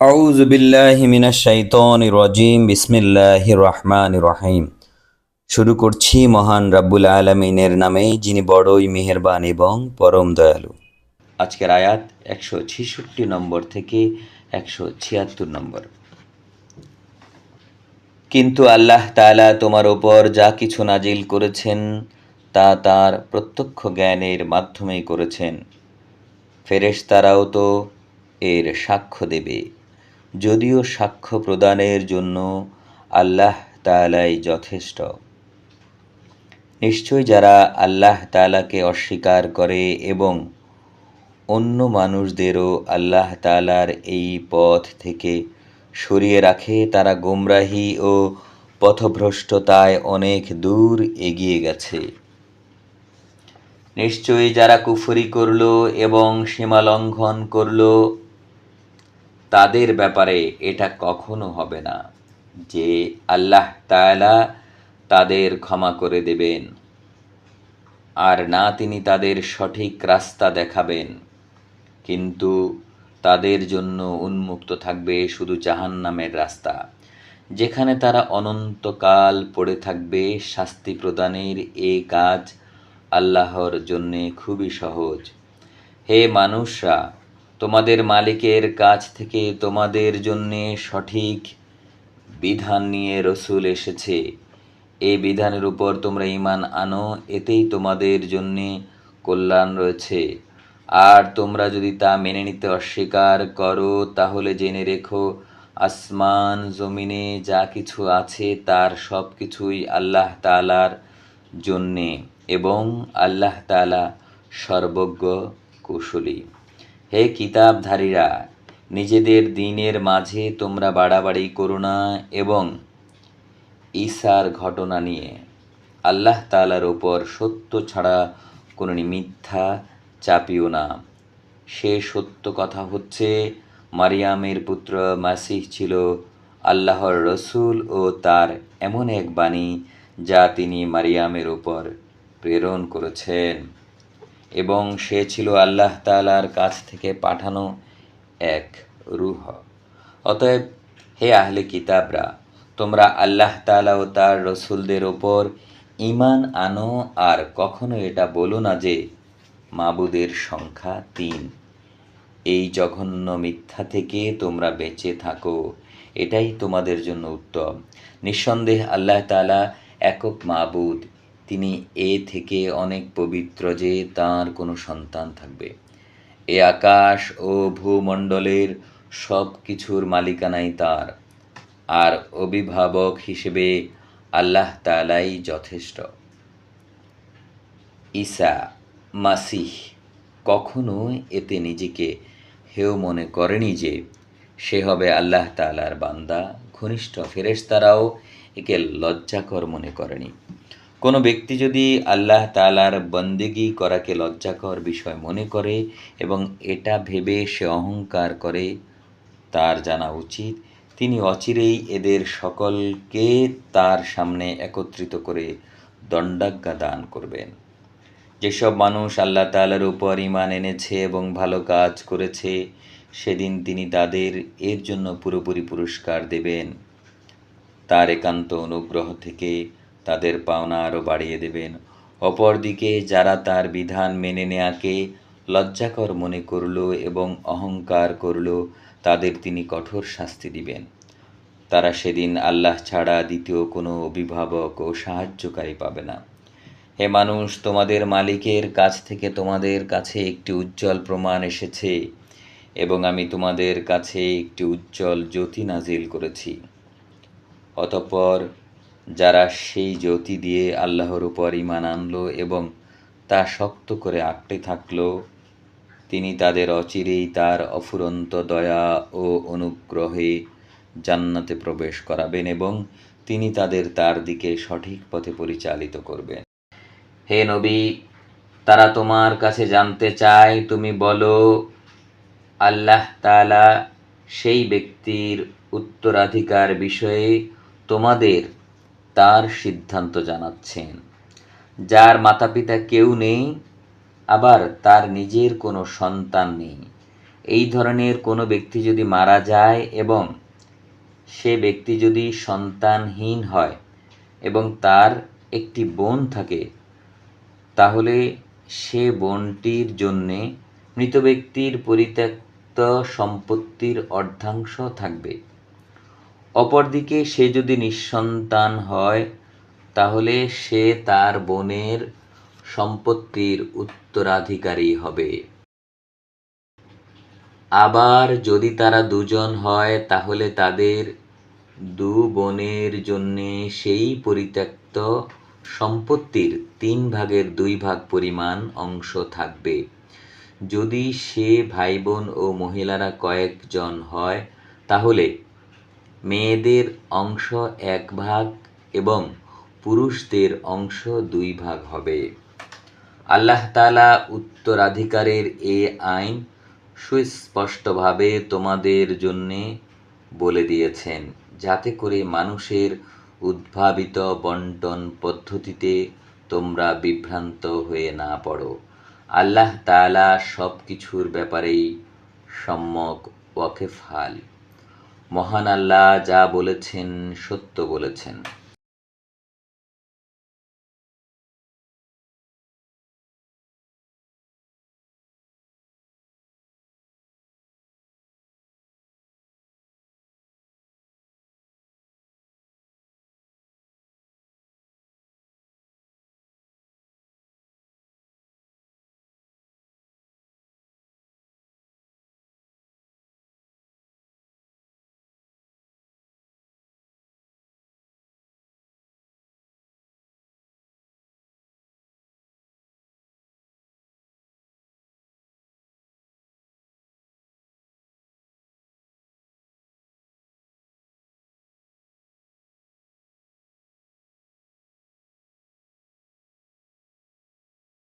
আউজ বিল্লাহ মিনা শাইতন রজিম বিসমিল্লাহ রহমান রহিম। শুরু করছি মহান রাব্বুল আলমিনের নামে, যিনি বড়ই মেহেরবান এবং পরম দয়ালু। আজকের আয়াত একশো ছিষট্টি নম্বর থেকে একশো ছিয়াত্তর নম্বর। কিন্তু আল্লাহ তালা তোমার ওপর যা কিছু নাজিল করেছেন, তা তার প্রত্যক্ষ জ্ঞানের মাধ্যমেই করেছেন। ফেরেশ তারাও তো এর সাক্ষ্য দেবে। যদিও সাক্ষ্য প্রদানের জন্য আল্লাহ তাআলাই যথেষ্ট। নিশ্চয় যারা আল্লাহ তাআলাকে অস্বীকার করে এবং অন্য মানুষদেরও আল্লাহ তাআলার এই পথ থেকে সরিয়ে রাখে, তারা গোমরাহি ও পথভ্রষ্টতায় অনেক দূর এগিয়ে গেছে। নিশ্চয়ই যারা কুফরি করল এবং সীমা লঙ্ঘন করল তাদের ব্যাপারে এটা কখনো হবে না যে আল্লাহ তাআলা তাদের ক্ষমা করে দেবেন আর না তিনি তাদের সঠিক রাস্তা দেখাবেন। কিন্তু তাদের জন্য উন্মুক্ত থাকবে শুধু জাহান্নামের রাস্তা, যেখানে তারা অনন্তকাল পড়ে থাকবে। শাস্তি প্রদানের এ কাজ আল্লাহর জন্যে খুবই সহজ। হে মানুষরা তোমাদের মালিকের কাছ থেকে তোমাদের জন্যে সঠিক বিধান নিয়ে রসুল এসেছে। এই বিধানের উপর তোমরা ঈমান আনো, এতেই তোমাদের জন্যে কল্যাণ রয়েছে। আর তোমরা যদি তা মেনে নিতে অস্বীকার করো, তাহলে জেনে রেখো, আসমান জমিনে যা কিছু আছে তার সব কিছুই আল্লাহ তাআলার জন্যে এবং আল্লাহ তাআলা সর্বজ্ঞ, কুশলী। হে কিতাবধারীরা, নিজেদের দিনের মাঝে তোমরা বাড়াবাড়ি করো না এবং ঈসার ঘটনা নিয়ে আল্লাহ তাআলার ওপর সত্য ছাড়া কোনো মিথ্যা চাপিও না। সে সত্য কথা হচ্ছে, মারিয়ামের পুত্র মাসিহ ছিল আল্লাহর রসুল ও তার এমন এক বাণী যা তিনি মারিয়ামের ওপর প্রেরণ করেছেন। এবং সে ছিল আল্লাহ তাআলার কাছ থেকে পাঠানো এক রুহ। অতএব, হে আহলে কিতাবরা, তোমরা আল্লাহ তাআলা ও তার রসুলদের ওপর ঈমান আনো আর কখনো এটা বলো না যে, মাবুদের সংখ্যা তিন। এই জঘন্য মিথ্যা থেকে তোমরা বেঁচে থাকো, এটাই তোমাদের জন্য উত্তম। নিঃসন্দেহ আল্লাহ তাআলা একক মাবুদ তিনি এ থেকে অনেক পবিত্র যে তার কোনো সন্তান থাকবে। এ আকাশ ও ভূমণ্ডলের সব কিছুর মালিকানাই তার। আর অভিভাবক হিসেবে আল্লাহ তাআলাই যথেষ্ট। ঈসা মাসিহ কখনো এতে নিজেকে হেয় মনে করেনি যে সে হবে আল্লাহ তাআলার বান্দা, ঘনিষ্ঠ ফেরেশতারাও একে লজ্জাকর মনে করেনি। কোনো ব্যক্তি যদি আল্লাহ তাআলার বন্দেগি করাকে লজ্জাকর বিষয় মনে করে এবং এটা ভেবে সে অহংকার করে, তার জানা উচিত, তিনি অচিরেই এদের সকলকে তার সামনে একত্রিত করে দণ্ডাজ্ঞা দান করবেন। যেসব মানুষ আল্লাহ তালার উপর ইমান এনেছে এবং ভালো কাজ করেছে, সেদিন তিনি তাদের এর জন্য পুরোপুরি পুরস্কার দেবেন। তার একান্ত অনুগ্রহ থেকে তাদের পাওনা আরও বাড়িয়ে দেবেন। অপরদিকে যারা তার বিধান মেনে নেয়াকে লজ্জাকর মনে করল এবং অহংকার করল, তাদের তিনি কঠোর শাস্তি দিবেন। তারা সেদিন আল্লাহ ছাড়া দ্বিতীয় কোনো অভিভাবক ও সাহায্যকারী পাবে না। হে মানুষ, তোমাদের মালিকের কাছ থেকে তোমাদের কাছে একটি উজ্জ্বল প্রমাণ এসেছে এবং আমি তোমাদের কাছে একটি উজ্জ্বল জ্যোতি নাজিল করেছি। অতঃপর যারা সেই জ্যোতি দিয়ে আল্লাহর উপর ইমান আনলো এবং তা শক্ত করে আঁকড়ে থাকল, তিনি তাদের অচিরেই তার অফুরন্ত দয়া ও অনুগ্রহে জান্নাতে প্রবেশ করাবেন এবং তিনি তাদের তার দিকে সঠিক পথে পরিচালিত করবেন। হে নবী, তারা তোমার কাছে জানতে চায়, তুমি বলো, আল্লাহ তাআলা সেই ব্যক্তির উত্তরাধিকার বিষয়ে তোমাদের তার সিদ্ধান্ত জানাচ্ছেন। যার মাতা পিতা কেউ নেই, আবার তার নিজের কোনো সন্তান নেই। এই ধরনের কোনো ব্যক্তি যদি মারা যায় এবং সে ব্যক্তি যদি সন্তানহীন হয় এবং তার একটি বোন থাকে, তাহলে সে বোনটির জন্যে মৃত ব্যক্তির পরিত্যক্ত সম্পত্তির অর্ধাংশ থাকবে। অপরদিকে সে যদি নিঃসন্তান হয়, তাহলে সে তার বোনের সম্পত্তির উত্তরাধিকারী হবে। আবার যদি তারা দুজন হয়, তাহলে তাদের দু বোনের জন্যে সেই পরিত্যক্ত সম্পত্তির তিন ভাগের দুই ভাগ পরিমাণ অংশ থাকবে। যদি সে ভাই বোন ও মহিলারা কয়েকজন হয়, তাহলে মেয়েদের অংশ এক ভাগ এবং পুরুষদের অংশ দুই ভাগ হবে। আল্লাহ তালা উত্তরাধিকারের এ আইন সুস্পষ্টভাবে তোমাদের জন্যে বলে দিয়েছেন, যাতে করে মানুষের উদ্ভাবিত বন্টন পদ্ধতিতে তোমরা বিভ্রান্ত হয়ে না পড়ো। আল্লাহ তালা সব কিছুর ব্যাপারেই সম্যক ওয়াকেফাল মহান আল্লাহ যা বলেছেন সত্য বলেছেন।